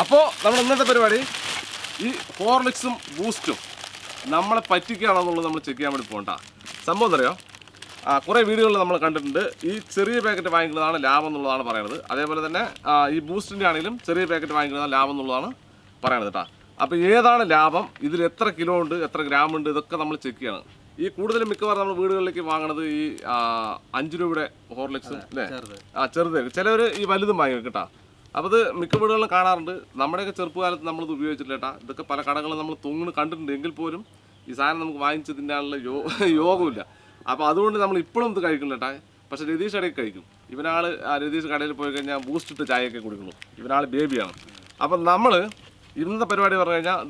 അപ്പോൾ നമ്മൾ ഇന്നത്തെ പരിപാടി ഈ ഹോർലിക്സും ബൂസ്റ്റും നമ്മളെ പറ്റിക്കുകയാണെന്നുള്ളത് നമ്മൾ ചെക്ക് ചെയ്യാൻ വേണ്ടി പോകണ്ട. സംഭവം എന്തറിയോ ആ കുറേ വീഡിയോകളിൽ നമ്മൾ കണ്ടിട്ടുണ്ട്. ഈ ചെറിയ പാക്കറ്റ് വാങ്ങിക്കുന്നതാണ് ലാഭം എന്നുള്ളതാണ് പറയുന്നത്. അതേപോലെ തന്നെ ഈ ബൂസ്റ്റിന്റെ ആണെങ്കിലും ചെറിയ പാക്കറ്റ് വാങ്ങിക്കുന്നതാണ് ലാഭം എന്നുള്ളതാണ് പറയുന്നത് കേട്ടോ. അപ്പോൾ ഏതാണ് ലാഭം? ഇതിൽ എത്ര കിലോ ഉണ്ട്? എത്ര ഗ്രാം ഉണ്ട്? ഇതൊക്കെ നമ്മൾ ചെക്ക് ചെയ്യണം. ഈ കൂടുതലും മിക്കവാറും നമ്മൾ വീടുകളിലേക്ക് വാങ്ങണത് ഈ അഞ്ച് രൂപയുടെ ഹോർലിക്സും അല്ലേ? ആ ചെറുത്. ചിലവർ ഈ വലുതും വാങ്ങി കേട്ടാ. അപ്പോൾ ഇത് മിക്ക വീടുകളിലും കാണാറുണ്ട്. നമ്മുടെയൊക്കെ ചെറുപ്പകാലത്ത് നമ്മളിത് ഉപയോഗിച്ചിട്ടില്ല ഇതൊക്കെ പല കടകളും നമ്മൾ തൂങ്ങണ് കണ്ടിട്ടുണ്ട്. എങ്കിൽ പോലും ഈ സാധനം നമുക്ക് വാങ്ങിച്ച് യോ യോഗമില്ല അപ്പോൾ അതുകൊണ്ട് നമ്മൾ ഇപ്പോഴും ഇത് കഴിക്കില്ല കേട്ടാ പക്ഷേ രതീഷ് ഇടയ്ക്ക് കഴിക്കും. ഇവനാൾ രതീഷ് കടയിൽ പോയി കഴിഞ്ഞാൽ ബൂസ്റ്റ് ഇട്ട് ചായയൊക്കെ കുടിക്കുന്നു. ഇവനാൾ ബേബിയാണ്. അപ്പം നമ്മൾ ഇന്നത്തെ പരിപാടി പറഞ്ഞു കഴിഞ്ഞാൽ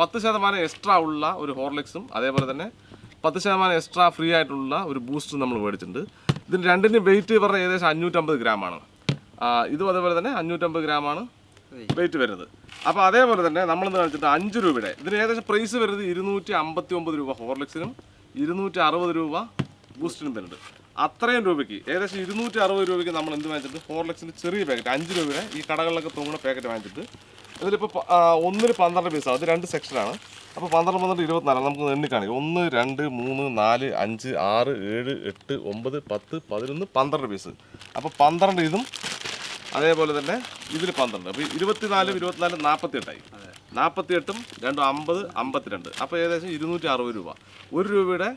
പത്ത് ശതമാനം എക്സ്ട്രാ ഉള്ള ഒരു ഹോർലിക്സും അതേപോലെ തന്നെ പത്ത് ശതമാനം എക്സ്ട്രാ ഫ്രീ ആയിട്ടുള്ള ഒരു ബൂസ്റ്റും നമ്മൾ മേടിച്ചിട്ടുണ്ട്. ഇതിന് രണ്ടിന്റെ വെയിറ്റ് പറഞ്ഞാൽ ഏകദേശം അഞ്ഞൂറ്റമ്പത് ഗ്രാമാണ് ഇതും അതേപോലെ തന്നെ അഞ്ഞൂറ്റമ്പത് ഗ്രാമാണ് വെയിറ്റ് വരുന്നത്. അപ്പോൾ അതേപോലെ തന്നെ നമ്മൾ എന്ന് കാണിച്ചിട്ട് അഞ്ച് രൂപയുടെ ഇതിന് ഏകദേശം പ്രൈസ് വരുന്നത് ഇരുന്നൂറ്റി അമ്പത്തി ഒമ്പത് രൂപ ഹോർലിക്സിനും ഇരുന്നൂറ്റി അറുപത് രൂപ ബൂസ്റ്റിനും വരുന്നുണ്ട് അത്രയും രൂപയ്ക്ക് ഏകദേശം ഇരുന്നൂറ്റി അറുപത് രൂപയ്ക്ക് നമ്മൾ എന്ത് വാങ്ങിച്ചിട്ട് ഹോർലിക്സിന്റെ ചെറിയ പാക്കറ്റ് അഞ്ച് രൂപയുടെ ഈ കടകളിലൊക്കെ തൂങ്ങുന്ന പാക്കറ്റ് വാങ്ങിച്ചിട്ട് ഇതിലിപ്പോൾ ഒന്നിന് പന്ത്രണ്ട് പീസാണ് അത് രണ്ട് സെക്ഷനാണ് അപ്പോൾ പന്ത്രണ്ട് പന്ത്രണ്ട് ഇരുപത്തിനാല് നമുക്ക് എണ്ണി കാണിക്കാം ഒന്ന് രണ്ട് മൂന്ന് നാല് അഞ്ച് ആറ് ഏഴ് എട്ട് ഒമ്പത് പത്ത് പതിനൊന്ന് പന്ത്രണ്ട് പീസ് അപ്പോൾ പന്ത്രണ്ട് ഇതും അതേപോലെ തന്നെ ഇതിൽ പന്ത്രണ്ട്. അപ്പോൾ ഇരുപത്തിനാലും ഇരുപത്തിനാലും നാൽപ്പത്തി എട്ടായി നാൽപ്പത്തി എട്ടും രണ്ടും അമ്പത് അമ്പത്തിരണ്ട്. അപ്പോൾ ഏകദേശം ഇരുന്നൂറ്റി അറുപത് രൂപ. ഒരു രൂപയുടെ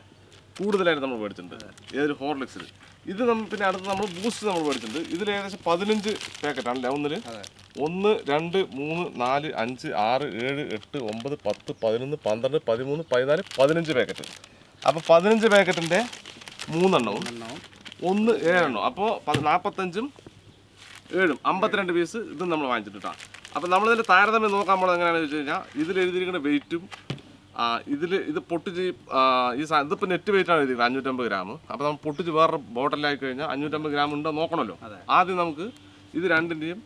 കൂടുതലായിട്ട് നമ്മൾ മേടിച്ചിട്ടുണ്ട്. ഏതൊരു ഹോർലിക്സിൽ ഇത് നമ്മൾ പിന്നെ അടുത്ത് നമ്മൾ ബൂസ്റ്റ് നമ്മൾ മേടിച്ചിട്ടുണ്ട്. ഇതിൽ ഏകദേശം പതിനഞ്ച് പാക്കറ്റാണല്ലേ ഒന്നിൽ ഒന്ന് രണ്ട് മൂന്ന് നാല് അഞ്ച് ആറ് ഏഴ് എട്ട് ഒമ്പത് പത്ത് പതിനൊന്ന് പന്ത്രണ്ട് പതിമൂന്ന് പതിനാല് പതിനഞ്ച് പാക്കറ്റ്. അപ്പോൾ പതിനഞ്ച് പാക്കറ്റിന്റെ മൂന്നെണ്ണവും ഒന്ന് ഏഴെണ്ണം. അപ്പോൾ നാൽപ്പത്തഞ്ചും ഏഴും അമ്പത്തിരണ്ട് പീസ് ഇതും നമ്മൾ വാങ്ങിച്ചിട്ടാണ് അപ്പം നമ്മളിതിന്റെ താരതമ്യം നോക്കാൻ പോണത് എങ്ങനെയാണെന്ന് വെച്ച് കഴിഞ്ഞാൽ ഇതിൽ എഴുതിയിരിക്കുന്ന വെയിറ്റും ഇതിൽ ഇത് പൊട്ടിച്ച് ഈ, സാ ഇതിപ്പോൾ നെറ്റ് വെയിറ്റ് ആണ് എഴുതിയിരിക്കുന്നത് അഞ്ഞൂറ്റമ്പത് ഗ്രാം അപ്പോൾ നമ്മൾ പൊട്ടിച്ച് വേറെ ബോട്ടിലായി കഴിഞ്ഞാൽ അഞ്ഞൂറ്റമ്പത് ഗ്രാം ഉണ്ടോ നോക്കണമല്ലോ. ആദ്യം നമുക്ക് ഇത് രണ്ടിന്റെയും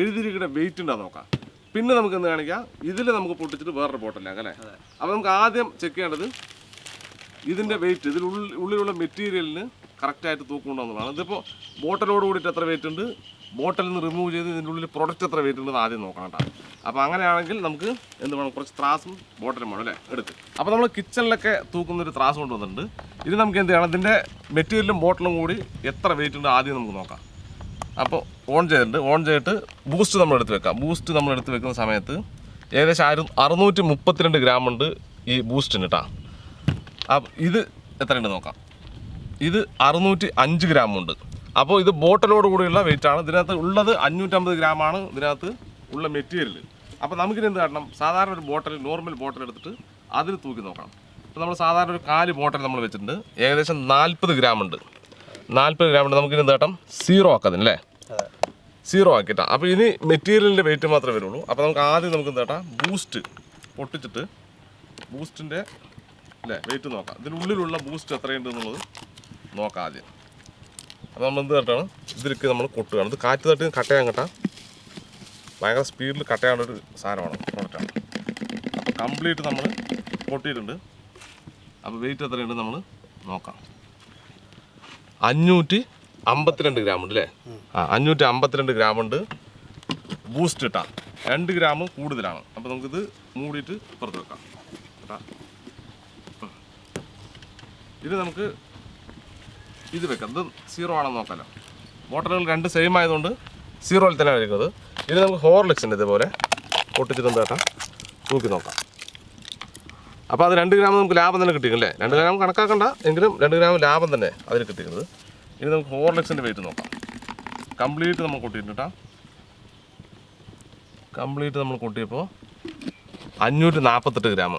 എഴുതിയിരിക്കുന്ന വെയിറ്റ് ഉണ്ടോ നോക്കാം. പിന്നെ നമുക്ക് എന്ത് കാണിക്കാം? ഇതിൽ നമുക്ക് പൊട്ടിച്ചിട്ട് വേറൊരു ബോട്ടിലാക്കാം അല്ലേ? അപ്പോൾ നമുക്ക് ആദ്യം ചെക്ക് ചെയ്യേണ്ടത് ഇതിന്റെ വെയിറ്റ് ഇതിൽ ഉള്ളിലുള്ള മെറ്റീരിയലിന് കറക്റ്റായിട്ട് തൂക്കമുണ്ടോ എന്നുള്ളതാണ്. ഇതിപ്പോൾ ബോട്ടലോട് കൂടിയിട്ട് എത്ര വെയിറ്റ് ഉണ്ട്? ബോട്ടിൽ നിന്ന് റിമൂവ് ചെയ്ത് ഇതിന്റെ ഉള്ളിൽ പ്രൊഡക്റ്റ് എത്ര വെയിറ്റ് ഉണ്ടെന്ന് ആദ്യം നോക്കണം കേട്ടോ അപ്പോൾ അങ്ങനെയാണെങ്കിൽ നമുക്ക് എന്ത് വേണം? കുറച്ച് ത്രാസും ബോട്ടലും വേണം അല്ലേ? എടുത്ത്. അപ്പോൾ നമ്മൾ കിച്ചണിലൊക്കെ തൂക്കുന്ന ഒരു ത്രാസ് കൊണ്ടുവന്നിട്ടുണ്ട്. ഇത് നമുക്ക് എന്ത് ചെയ്യണം? ഇതിന്റെ മെറ്റീരിയലും ബോട്ടിലും കൂടി എത്ര വെയിറ്റ് ഉണ്ട് ആദ്യം നമുക്ക് നോക്കാം. അപ്പോൾ ഓൺ ചെയ്തിട്ടുണ്ട്. ഓൺ ചെയ്തിട്ട് ബൂസ്റ്റ് നമ്മൾ എടുത്ത് വെക്കാം. ബൂസ്റ്റ് നമ്മൾ എടുത്ത് വെക്കുന്ന സമയത്ത് ഏകദേശം അരു അറുന്നൂറ്റി മുപ്പത്തിരണ്ട് ഗ്രാം ഉണ്ട് ഈ ബൂസ്റ്റിന് കേട്ടോ അപ്പം ഇത് എത്രയുണ്ട് നോക്കാം. ഇത് അറുന്നൂറ്റി അഞ്ച് ഗ്രാം ഉണ്ട്. അപ്പോൾ ഇത് ബോട്ടലോട് കൂടിയുള്ള വെയിറ്റ് ആണ്. ഇതിനകത്ത് ഉള്ളത് അഞ്ഞൂറ്റമ്പത് ഗ്രാമാണ് ഇതിനകത്ത് ഉള്ള മെറ്റീരിയൽ അപ്പോൾ നമുക്കിനി എന്ത് കാട്ടണം? സാധാരണ ഒരു ബോട്ടൽ നോർമൽ ബോട്ടൽ എടുത്തിട്ട് അതിൽ തൂക്കി നോക്കണം. അപ്പോൾ നമ്മൾ സാധാരണ ഒരു കാൽ ബോട്ടൽ നമ്മൾ വെച്ചിട്ടുണ്ട്. ഏകദേശം നാൽപ്പത് ഗ്രാം ഉണ്ട്. നാൽപ്പത് ഗ്രാം ഉണ്ട്. നമുക്കിനി എന്ത് കാട്ടം സീറോ ആക്കാം അതിന് അല്ലേ? സീറോ ആക്കിയിട്ടാ. അപ്പോൾ ഇനി മെറ്റീരിയലിന്റെ വെയിറ്റ് മാത്രമേ വരുള്ളൂ. അപ്പോൾ നമുക്ക് ആദ്യം നമുക്ക് എന്ത് കേട്ടാ? ബൂസ്റ്റ് പൊട്ടിച്ചിട്ട് ബൂസ്റ്റിന്റെ അല്ലേ വെയിറ്റ് നോക്കാം. ഇതിനുള്ളിലുള്ള ബൂസ്റ്റ് എത്രയുണ്ട് എന്നുള്ളത് നോക്കാം ആദ്യം. അപ്പോൾ നമ്മൾ എന്ത് തട്ടാണ് ഇതിലേക്ക് നമ്മൾ കൊട്ടുകയാണ്. ഇത് കാറ്റ് തട്ടി കട്ടയാൻ കേട്ടാ. ഭയങ്കര സ്പീഡിൽ ഒരു സാധനമാണ് പ്രോഡക്റ്റാണ് അപ്പോൾ കംപ്ലീറ്റ് നമ്മൾ കൊട്ടിയിട്ടുണ്ട്. അപ്പോൾ വെയിറ്റ് എത്രയുണ്ട് നമ്മൾ നോക്കാം. അഞ്ഞൂറ്റി അമ്പത്തിരണ്ട് ഗ്രാം ഉണ്ട് അല്ലേ ആ അഞ്ഞൂറ്റി അമ്പത്തിരണ്ട് ഗ്രാം ഉണ്ട്. ബൂസ്റ്റ് ഇട്ടാ. രണ്ട് ഗ്രാം കൂടുതലാണ്. അപ്പോൾ നമുക്കിത് മൂടിയിട്ട് പുറത്ത് വെക്കാം. ഇത് നമുക്ക് ഇത് വെക്കാം. ഇത് സീറോ ആണെന്ന് നോക്കാലോ ബോട്ടലുകൾ രണ്ട് സെയിം ആയതുകൊണ്ട് സീറോയിൽ തന്നെ ഇരിക്കുന്നത്. ഇത് നമുക്ക് ഹോർലിക്സിന്റെ ഇതുപോലെ പൊട്ടിച്ചിട്ട് എന്താ നോക്കി നോക്കാം. അപ്പോൾ അത് രണ്ട് ഗ്രാം നമുക്ക് ലാഭം തന്നെ കിട്ടിക്കും അല്ലേ? രണ്ട് ഗ്രാം കണക്കാക്കണ്ട എങ്കിലും രണ്ട് ഗ്രാം ലാഭം തന്നെ അതിൽ കിട്ടിക്കുന്നത് ഇനി നമുക്ക് ഹോർലിക്സിന്റെ വെയിറ്റ് നോക്കാം. കംപ്ലീറ്റ് നമ്മൾ കൂട്ടിയിട്ടാ കംപ്ലീറ്റ് നമ്മൾ കൂട്ടിയപ്പോൾ അഞ്ഞൂറ്റി നാൽപ്പത്തെട്ട് ഗ്രാം.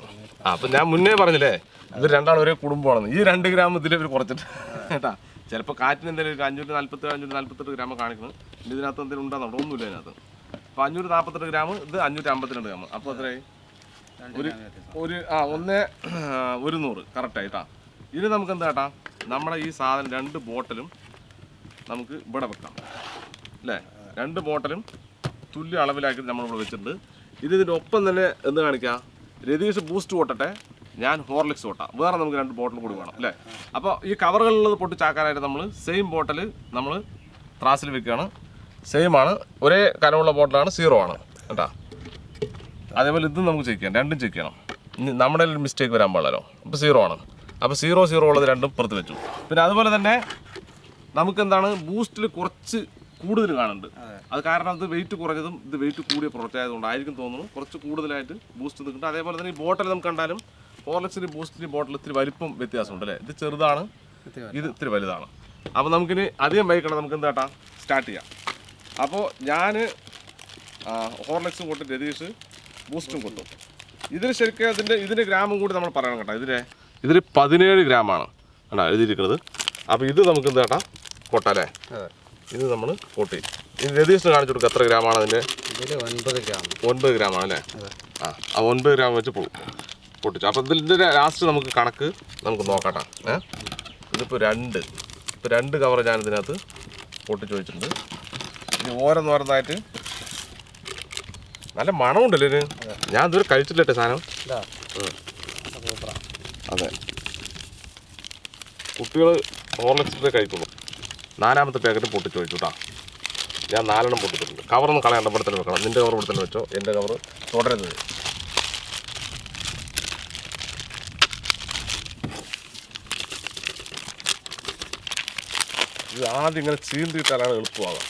ആ അപ്പം ഞാൻ മുന്നേ പറഞ്ഞില്ലേ ഇത് രണ്ടാളും ഒരേ കുടുംബമാണെന്ന്. ഈ രണ്ട് ഗ്രാം ഇതിൽ ഇവർ കുറച്ചിട്ട് കേട്ടാ. ചിലപ്പോൾ കാറ്റിന് എന്തെങ്കിലും ഒരു അഞ്ഞൂറ്റി നാൽപ്പത്തി അഞ്ഞൂറ്റി നാൽപ്പത്തെട്ട് ഗ്രാമം കാണിക്കുന്നു ഇനി ഇതിനകത്ത് എന്തെങ്കിലും ഉണ്ടോ അവിടെ ഒന്നുമില്ല അതിനകത്ത് അപ്പോൾ അഞ്ഞൂറ്റി നാൽപ്പത്തെട്ട് ഗ്രാം ഇത് അഞ്ഞൂറ്റി അമ്പത്തിരണ്ട് ഗ്രാം അപ്പോൾ എത്രയായി? ഒരു ഒരു ആ ഒന്ന് ഒരു നൂറ്. കറക്റ്റായിട്ടാ ഇനി നമുക്ക് എന്താ കേട്ടാ നമ്മുടെ ഈ സാധനം രണ്ട് ബോട്ടലും നമുക്ക് ഇവിടെ വെക്കാം. അല്ലേ? രണ്ട് ബോട്ടലും തുല്യ അളവിലാക്കി നമ്മളിവിടെ വെച്ചിട്ടുണ്ട്. ഇത് ഇതിന്റെ ഒപ്പം തന്നെ എന്ത് കാണിക്കാം? രതീഷ് ബൂസ്റ്റ് ഓട്ടട്ടെ ഞാൻ ഹോർലിക്സ് ഓട്ടാം. വേറെ നമുക്ക് രണ്ട് ബോട്ടിൽ കൂടി വേണം അല്ലേ? അപ്പോൾ ഈ കവറുകളിലുള്ളത് പൊട്ടിച്ചാക്കാനായിട്ട് നമ്മൾ സെയിം ബോട്ടിൽ നമ്മൾ ത്രാസിൽ വെക്കുകയാണ്. സെയിം ആണ്. ഒരേ കനമുള്ള ബോട്ടിലാണ് സീറോ ആണ് കേട്ടാ? അതേപോലെ ഇതും നമുക്ക് ചെക്ക് ചെയ്യാം. രണ്ടും ചെക്ക് ചെയ്യണം. നമ്മുടെ ഒരു മിസ്റ്റേക്ക് വരാൻ പാടില്ലല്ലോ. അപ്പോൾ സീറോ ആണ്. അപ്പോൾ സീറോ സീറോ ഉള്ളത് രണ്ടും പുറത്ത് വെച്ചു. പിന്നെ അതുപോലെ തന്നെ നമുക്ക് എന്താണ് ബൂസ്റ്റിൽ കുറച്ച് കൂടുതൽ കാണുന്നുണ്ട്. അത് കാരണം അത് വെയിറ്റ് കുറഞ്ഞതും ഇത് വെയിറ്റ് കൂടിയ പ്രൊഡക്റ്റ് ആയതുകൊണ്ടായിരിക്കും തോന്നുന്നു. കുറച്ച് കൂടുതലായിട്ട് ബൂസ്റ്റ് നിൽക്കുന്നുണ്ട് അതേപോലെ തന്നെ ഈ ബോട്ടിൽ നമുക്ക് കണ്ടാലും ഹോർലിക്സിന്റെ ബൂസ്റ്റിന്റെ ബോട്ടിൽ ഇത്തിരി വലിപ്പം വ്യത്യാസമുണ്ട് അല്ലേ? ഇത് ചെറുതാണ് ഇത് ഇത്തിരി വലുതാണ്. അപ്പോൾ നമുക്കിനി അധികം വൈകിക്കണം നമുക്ക് എന്താ സ്റ്റാർട്ട് ചെയ്യാം. അപ്പോൾ ഞാൻ ഹോർലക്സും കൊട്ടും രതീഷ് ബൂസ്റ്റും കൊട്ടും. ഇതിന് ശരിക്കും അതിന്റെ ഇതിന്റെ ഗ്രാമം കൂടി നമ്മൾ പറയണം കേട്ടോ. ഇതിന് ഇതിൽ പതിനേഴ് ഗ്രാമാണ് കേട്ടോ എഴുതിയിരിക്കുന്നത്. അപ്പോൾ ഇത് നമുക്ക് എന്താ കേട്ടാ കൊട്ടല്ലേ ഇത് നമ്മൾ കൊട്ടി ഇത് രതീഷിന് കാണിച്ചു കൊടുക്കുക എത്ര ഗ്രാമാണ് അതിന്റെ ഒൻപത് ഗ്രാം. ഒൻപത് ഗ്രാമാണ് അല്ലേ? ആ ആ ഒൻപത് ഗ്രാം വെച്ച് പൊ- പൊട്ടിച്ചു. അപ്പോൾ ഇതിന്റെ ലാസ്റ്റ് നമുക്ക് കണക്ക് നമുക്ക് നോക്കട്ടെ. ഏ? ഇതിപ്പോൾ രണ്ട്. ഇപ്പോൾ രണ്ട് കവർ ഞാൻ ഇതിനകത്ത് പൊട്ടിച്ചു വെച്ചിട്ടുണ്ട്. ഇനി ഓരോന്നോരോന്നായിട്ട് നല്ല മണമുണ്ടല്ലേ ഇതിന് ഞാൻ ഇതുവരെ കഴിച്ചില്ലട്ടെ സാധനം. അതെ. കുട്ടികൾ ഹോർലിക്സിന്റെ കഴിക്കുള്ളൂ നാലാമത്തെ പാക്കറ്റ് പൊട്ടിച്ചു വെച്ചു കേട്ടോ ഞാൻ നാലെണ്ണം പൊട്ടിച്ചിട്ടുണ്ട്. കവറൊന്നും കളയണ്ട ഇവിടെ തന്നെ വെക്കണം. നിന്റെ കവർ ഇവിടെ തന്നെ വെച്ചോ. എന്റെ കവർ തുടരുന്നത്. ഇത് ആദ്യം ഇങ്ങനെ ചീന്തിയിട്ടാലാണ് എളുപ്പമാവുക.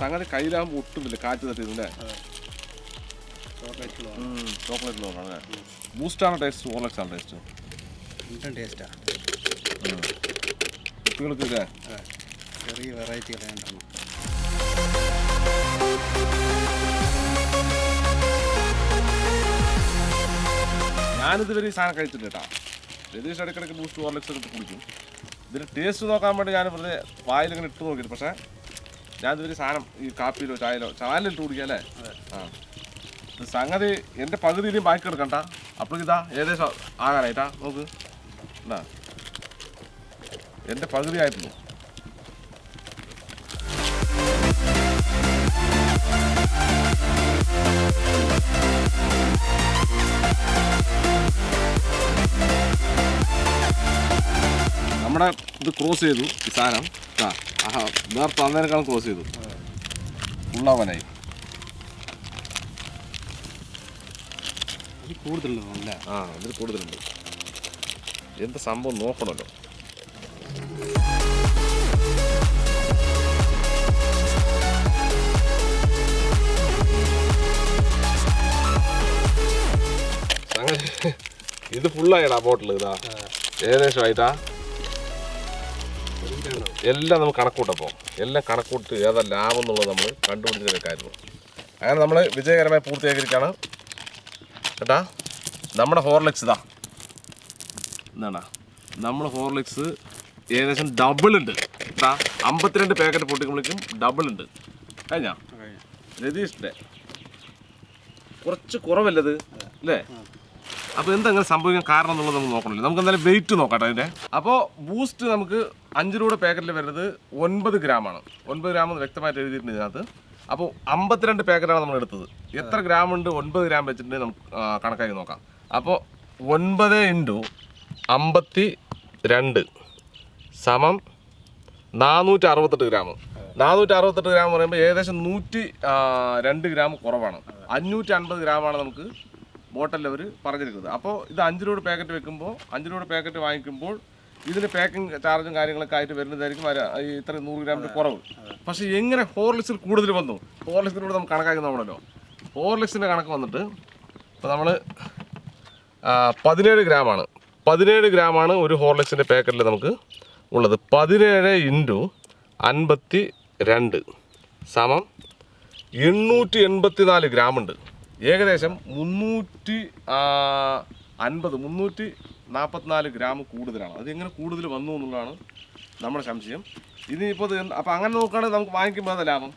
സംഗതി കയ്യിലാകുമ്പോൾ ഒട്ടുമില്ല കാറ്റ് ചോക്ലേറ്റ് ചോക്ലേറ്റ് ലോറാണ് അല്ലേ? ബൂസ്റ്റാണ് ടേസ്റ്റ് ഓർലക്സ് ആണ് ടേസ്റ്റ് രണ്ടും ടേസ്റ്റാ കുട്ടികൾക്ക് ഇല്ലേ അതെ. ചെറിയ വെറൈറ്റികൾ രണ്ടെണ്ണം ഞാനിതുവരെ ഈ സാധനം കഴിച്ചില്ല കേട്ടോ രതീഷ് ഇടയ്ക്കിടയ്ക്ക് ബൂസ്റ്റ് ഹോർലിക്സ് ഒക്കെ കുടിക്കും. ഇതിന് ടേസ്റ്റ് നോക്കാൻ വേണ്ടി ഞാൻ വെറുതെ വായിൽ ഇങ്ങനെ ഇട്ട് നോക്കിയിട്ട് പക്ഷേ ഞാൻ ഇതുവരെ സാധനം ഈ കാപ്പിയിലോ ചായയിലോ ചായലിട്ട് കുടിക്കാം അല്ലേ? ആ. സംഗതി എന്റെ പകുതിയിലും ബാക്കി എടുക്കണ്ട അപ്പോൾ ഇതാ ഏകദേശം ആകാനായിട്ടാ. നോക്ക്. എന്താ എന്റെ പകുതി ആയിട്ടുള്ളൂ. നമ്മുടെ ഇത് ക്രോസ് ചെയ്തു ഈ സാധനം. ആ ആഹാ നേരത്തെ അന്നേരക്കാളും ക്രോസ് ചെയ്തു. ഉള്ളവനായി. ഇത് കൂടുതലുണ്ട് അല്ലേ ആ ഇതിൽ കൂടുതലുണ്ട്. എന്താ സംഭവം നോക്കണമല്ലോ. ഇത് ഫുള്ളായിടാ ബോട്ടിൽ ഇതാ. ഏകദേശം ആയിട്ടാ? എല്ലാം നമ്മൾ കണക്കൂട്ടപ്പോൾ എല്ലാം കണക്കൂട്ട് ഏതാ ലാഭം എന്നുള്ളത് നമ്മൾ കണ്ടുപിടിച്ചെടുക്കായിരുന്നു അങ്ങനെ നമ്മൾ വിജയകരമായി പൂർത്തിയാക്കിയിരിക്കുകയാണ് കേട്ടാ? നമ്മുടെ ഹോർലിക്സ് ഇതാ. എന്താണ് നമ്മുടെ ഹോർലിക്സ് ഏകദേശം ഡബിൾ ഉണ്ട്. അമ്പത്തിരണ്ട് പാക്കറ്റ് പൊട്ടിക്കുമ്പോഴേക്കും ഡബിൾ ഉണ്ട്. കഴിഞ്ഞാ? രതീഷിന്റെ കുറച്ച് കുറവല്ലത് അല്ലേ? അപ്പോൾ എന്താ സംഭവിക്കാൻ കാരണം എന്നുള്ളത് നമുക്ക് നോക്കണമല്ലോ. നമുക്ക് എന്തായാലും വെയിറ്റ് നോക്കട്ടെ അതിന്റെ അപ്പോൾ ബൂസ്റ്റ് നമുക്ക് അഞ്ച് രൂപയുടെ പാക്കറ്റിൽ വരുന്നത് ഒൻപത് ഗ്രാമാണ്. ഒൻപത് ഗ്രാം എന്ന് വ്യക്തമായിട്ട് എഴുതിയിട്ടുണ്ട് ഇതിനകത്ത്. അപ്പോൾ അമ്പത്തിരണ്ട് പാക്കറ്റാണ് നമ്മൾ എടുത്തത്. എത്ര ഗ്രാം ഉണ്ട്? ഒൻപത് ഗ്രാം വെച്ചിട്ടുണ്ടെങ്കിൽ നമുക്ക് കണക്കാക്കി നോക്കാം. അപ്പോൾ ഒൻപത് ഇന്റു അമ്പത്തി രണ്ട് സമം നാനൂറ്റി അറുപത്തെട്ട് ഗ്രാം. നാനൂറ്റി അറുപത്തെട്ട് ഗ്രാം പറയുമ്പോൾ ഏകദേശം നൂറ്റി രണ്ട് ഗ്രാം കുറവാണ്. അഞ്ഞൂറ്റി അൻപത് ഗ്രാമാണ് നമുക്ക് ബോട്ടലിൽ അവർ പറഞ്ഞിരിക്കുന്നത്. അപ്പോൾ ഇത് അഞ്ച് രൂപയുടെ പാക്കറ്റ് വെക്കുമ്പോൾ അഞ്ച് രൂപയുടെ പാക്കറ്റ് വാങ്ങിക്കുമ്പോൾ ഇതിന് പാക്കിംഗ് ചാർജും കാര്യങ്ങളൊക്കെ ആയിട്ട് വരുന്നതായിരിക്കും വരാ- ഈ ഇത്ര നൂറ് ഗ്രാമിന്റെ കുറവ്. പക്ഷേ എങ്ങനെ ഹോർലിക്സിൽ കൂടുതൽ വന്നു? ഹോർലിക്സിലൂടെ നമുക്ക് കണക്കാക്കുന്നതാണല്ലോ ഹോർലിക്സിന്റെ കണക്ക് വന്നിട്ട് ഇപ്പോൾ നമ്മൾ പതിനേഴ് ഗ്രാമാണ്. പതിനേഴ് ഗ്രാമാണ് ഒരു ഹോർലിക്സിന്റെ പാക്കറ്റിൽ നമുക്ക് ഉള്ളത്. പതിനേഴ് ഇന്റു അൻപത്തി രണ്ട് സമം എണ്ണൂറ്റി എൺപത്തി നാല് ഗ്രാമുണ്ട്. ഏകദേശം മുന്നൂറ്റി അൻപത് മുന്നൂറ്റി നാൽപ്പത്തിനാല് ഗ്രാം കൂടുതലാണ്. അത് എങ്ങനെ കൂടുതൽ വന്നു എന്നുള്ളതാണ് നമ്മുടെ സംശയം. ഇനിയിപ്പോൾ അപ്പോൾ അങ്ങനെ നോക്കുകയാണെങ്കിൽ നമുക്ക് വാങ്ങിക്കുമ്പോൾ അതാ ലാഭം.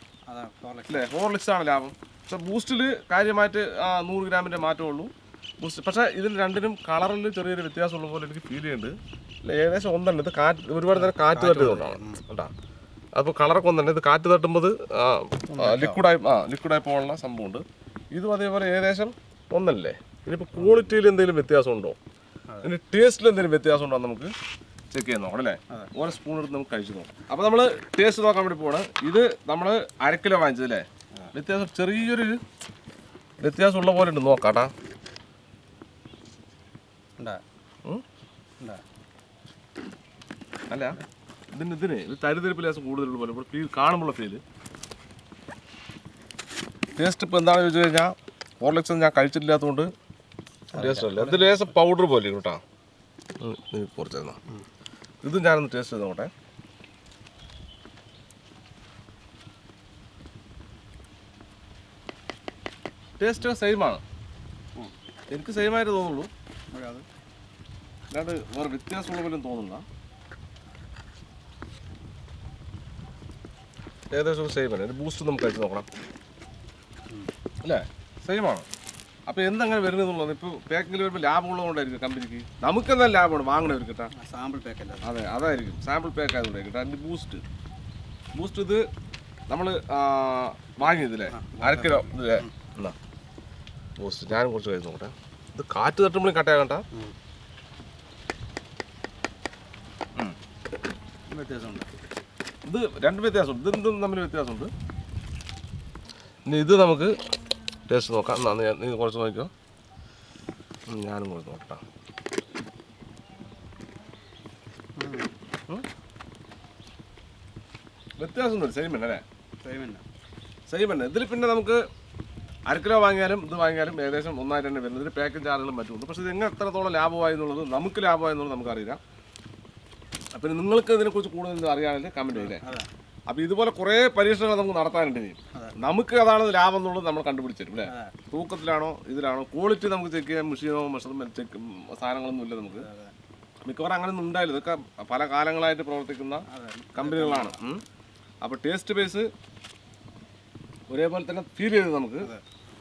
അല്ലേ ഹോർലിക്സ്. ആണ് ലാഭം. പക്ഷേ ബൂസ്റ്റിൽ കാര്യമായിട്ട് നൂറ് ഗ്രാമിന്റെ മാറ്റമേ ഉള്ളൂ. ബൂസ്റ്റ് പക്ഷേ ഇതിൽ രണ്ടിനും കളറിൽ ചെറിയൊരു വ്യത്യാസമുള്ള പോലെ എനിക്ക് ഫീൽ ചെയ്യുന്നുണ്ട്. ഏകദേശം ഒന്നുണ്ട് ഇത് കാറ്റ് ഒരുപാട് നേരം കാറ്റ് തട്ടിയതുകൊണ്ടാണ് കേട്ടോ. അപ്പോൾ കളറൊക്കെ ഒന്നുണ്ട് ഇത് കാറ്റ് തട്ടുമ്പോൾ ലിക്വിഡായി ആ ലിക്വിഡായി പോകാനുള്ള സംഭവമുണ്ട്. ഇതും അതേപോലെ ഏകദേശം ഒന്നല്ലേ? ഇനിയിപ്പോൾ ക്വാളിറ്റിയിൽ എന്തെങ്കിലും വ്യത്യാസമുണ്ടോ? ഇനി ടേസ്റ്റിൽ എന്തെങ്കിലും വ്യത്യാസം ഉണ്ടോ നമുക്ക് ചെക്ക് ചെയ്ത് നോക്കണം അല്ലേ? ഓരോ സ്പൂൺ എടുത്ത് നമുക്ക് കഴിച്ചു നോക്കാം. അപ്പോൾ നമ്മൾ ടേസ്റ്റ് നോക്കാൻ വേണ്ടി പോവാണ്. ഇത് നമ്മൾ അര കിലോ വാങ്ങിച്ചതല്ലേ വ്യത്യാസം ചെറിയൊരു വ്യത്യാസമുള്ള പോലെ ഉണ്ട് നോക്കാട്ടാ. ഉം? ഉണ്ടാ അല്ല. ഇതിന് ഇതിന് ഇത് തരുതരിപ്പ് ലേസം കൂടുതലുള്ള പോലെ. ഇപ്പോൾ ഫീൽ കാണുമ്പോൾ ഫീൽ ടേസ്റ്റ് ഇപ്പോൾ എന്താണെന്ന് ചോദിച്ചു കഴിഞ്ഞാൽ ഹോർലിക്സ് ഞാൻ കഴിച്ചിട്ടില്ലാത്തതുകൊണ്ട് ടേസ്റ്റ് അല്ല ഇത് ലേസം പൗഡർ പോലെ കേട്ടോ കുറച്ച് തന്നാ ഇത് ഞാനൊന്ന് ടേസ്റ്റ് ചെയ്ത് നോട്ടെ ടേസ്റ്റ് സെയിമാണ് എനിക്ക് സെയിമായിട്ട് തോന്നുള്ളൂ. അത് അല്ലാണ്ട് വേറെ വ്യത്യാസമുള്ള പോലും തോന്നുന്നില്ല ഏകദേശം സെയിം അല്ലേ? ബൂസ്റ്റ് നമുക്ക് അയച്ചു നോക്കണം. അല്ലേ? സെയിം ആണ്. അപ്പോൾ എന്തങ്ങനെ വരുന്നതെന്നുള്ളത് ഇപ്പോൾ പാക്കിൽ വരുമ്പോൾ ലാഭമുള്ളതുകൊണ്ടായിരിക്കും കമ്പനിക്ക് നമുക്ക് എന്താ ലാഭമാണ് വാങ്ങണവർക്ക് കേട്ടാ സാമ്പിൾ പാക്ക് അല്ല അതെ? അതായിരിക്കും. സാമ്പിൾ പാക്ക് ആയതുകൊണ്ടായിരിക്കും കേട്ടോ അതിന്റെ ബൂസ്റ്റ് ബൂസ്റ്റ് ഇത് നമ്മൾ വാങ്ങിയതില്ലേ അര കിലോ ഇതില്ലേ ബൂസ്റ്റ് ഞാനും കുറച്ച് കഴിഞ്ഞ് നോക്കട്ടെ. ഇത് കാറ്റ് തട്ടുമ്പോഴും കട്ടയാകണ്ട വ്യത്യാസമുണ്ട്. ഇത് രണ്ട് വ്യത്യാസമുണ്ട് ഇതും തമ്മിൽ വ്യത്യാസമുണ്ട്. ഇനി ഇത് നമുക്ക് ടേസ്റ്റ് നോക്കാം. എന്നാ നീ നീ കുറച്ച് നോക്കിയോ ഞാനും കുറച്ച് നോക്കട്ടെ? വ്യത്യാസമൊന്നുമില്ല സെയിം തന്നെ അല്ലേ? സെയിം തന്നെ. സെയിം തന്നെ. ഇതിൽ പിന്നെ നമുക്ക് അര കിലോ വാങ്ങിയാലും ഇത് വാങ്ങിയാലും ഏകദേശം ഒന്നായിട്ട് തന്നെ വരുന്നത്. ഇതിൽ പാക്കിംഗ് ചാർജുകളും മറ്റുമുണ്ട് പക്ഷേ ഇത് എങ്ങനെ എത്രത്തോളം ലാഭമായി എന്നുള്ളത് നമുക്ക് ലാഭമായി എന്നുള്ളത് നമുക്കറിയില്ല. അപ്പം നിങ്ങൾക്ക് ഇതിനെക്കുറിച്ച് കൂടുതൽ അറിയാണെങ്കിൽ കമന്റ് ചെയ്യില്ലേ അപ്പം അപ്പോൾ ഇതുപോലെ കുറേ പരീക്ഷണങ്ങൾ നമുക്ക് നടത്താനുണ്ട് ഇനി നമുക്ക് അതാണ് ലാഭം എന്നുള്ളത് നമ്മൾ കണ്ടുപിടിച്ചു അല്ലേ. തൂക്കത്തിലാണോ ഇതിലാണോ ക്വാളിറ്റി നമുക്ക് ചെക്ക് ചെയ്യാൻ മെഷീനോ മെഷർമെന്റ് ചെക്ക് സാധനങ്ങളൊന്നും ഇല്ല നമുക്ക്. മിക്കവാറും അങ്ങനെയൊന്നും ഉണ്ടായില്ല ഇതൊക്കെ പല കാലങ്ങളായിട്ട് പ്രവർത്തിക്കുന്ന കമ്പനികളാണ്. അപ്പോൾ ടേസ്റ്റ് ബേസ് ഒരേപോലെ തന്നെ ഫീൽ ചെയ്ത് നമുക്ക്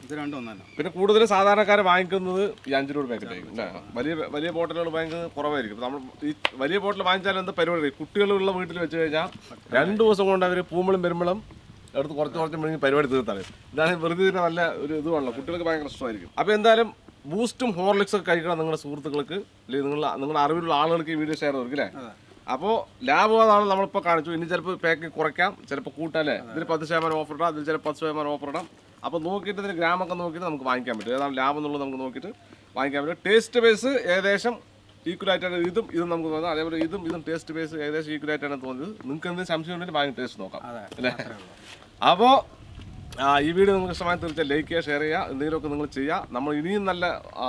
ഇത് രണ്ടും ഒന്നല്ല. പിന്നെ കൂടുതൽ സാധാരണക്കാർ വാങ്ങിക്കുന്നത് ഈ അഞ്ച് രൂപ പാക്കറ്റ് ആയിരിക്കും വലിയ വലിയ ബോട്ടിലുകൾ വാങ്ങിക്കുന്നത് കുറവായിരിക്കും. ഇപ്പം നമ്മൾ ഈ വലിയ ബോട്ടിൽ വാങ്ങിച്ചാൽ എന്താ പരിപാടി? കുട്ടികളുള്ള വീട്ടിൽ വെച്ച് കഴിഞ്ഞാൽ രണ്ട് ദിവസം കൊണ്ട് അവർ പൂമ്പളും പെരുമ്പളും എടുത്ത് കുറച്ച് കുറച്ച് മുഴുങ്ങി പരിപാടി തീർത്താണ് ഇതാണ് വെറുതെ ഇതിന് നല്ല ഒരു ഇതുമാണല്ലോ കുട്ടികൾക്ക് ഭയങ്കര ഇഷ്ടമായിരിക്കും. അപ്പോൾ എന്തായാലും ബൂസ്റ്റും ഹോർലിക്സും ഒക്കെ കഴിക്കണം നിങ്ങളുടെ സുഹൃത്തുക്കൾക്ക്. അല്ലെങ്കിൽ നിങ്ങളുടെ നിങ്ങളുടെ അറിവിലുള്ള ആളുകൾക്ക് ഈ വീഡിയോ ഷെയർ ചെയ്തവർക്ക് അല്ലേ? അതെ ലാഭം അതാണ് നമ്മളിപ്പോൾ കാണിച്ചു. ഇനി ചിലപ്പോൾ പാക്ക് കുറയ്ക്കാം. ചിലപ്പോൾ കൂട്ടാം അല്ലേ ഇതിൽ പത്ത് ശതമാനം ഓഫർ ഇടാം. അതിൽ ചിലപ്പോൾ പത്ത് ശതമാനം ഓഫർ ഇടാം. അപ്പോൾ നോക്കിയിട്ട് ഇതിന് ഗ്രാമൊക്കെ നോക്കിയിട്ട് നമുക്ക് വാങ്ങിക്കാൻ പറ്റും. ഏതാണ് ലാഭം എന്നുള്ളത് നമുക്ക് നോക്കിയിട്ട് വാങ്ങിക്കാൻ പറ്റും. ടേസ്റ്റ് ബേസ് ഏകദേശം ഈക്വൽ ആയിട്ടാണ് ഇതും ഇതും നമുക്ക് തോന്നുന്നത്. അതേപോലെ ഇതും ഇതും ടേസ്റ്റ് ബേസ് ഏകദേശം ഈക്വൽ ആയിട്ടാണ് തോന്നിയത്. നിങ്ങൾക്ക് എന്തെങ്കിലും സംശയം ഉണ്ടെങ്കിൽ വാങ്ങി ടേസ്റ്റ് നോക്കാം. അല്ലേ? അപ്പോൾ ഈ വീഡിയോ നിങ്ങൾക്ക് ഇഷ്ടമായി തീർച്ചയായും ലൈക്ക് ചെയ്യുക ഷെയർ ചെയ്യുക. എന്തെങ്കിലുമൊക്കെ നിങ്ങൾ ചെയ്യുക. നമ്മൾ ഇനിയും നല്ല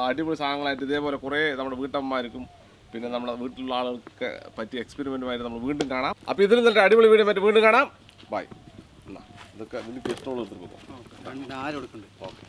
അടിപൊളി സാധനങ്ങളായിട്ട് ഇതേപോലെ കുറേ നമ്മുടെ വീട്ടമ്മമാർക്കും പിന്നെ നമ്മുടെ വീട്ടിലുള്ള ആളുകൾക്ക് പറ്റിയ എക്സ്പെരിമെന്റുമായിട്ട് നമ്മൾ വീണ്ടും കാണാം. അപ്പോൾ ഇതിൽ നല്ല അടിപൊളി വീഡിയോ മറ്റു വീണ്ടും കാണാം. ബൈ എന്നാ ഇതൊക്കെ നിങ്ങൾക്ക് ഇഷ്ടമുള്ള എടുത്തിട്ട് പോകും. ഓക്കെ.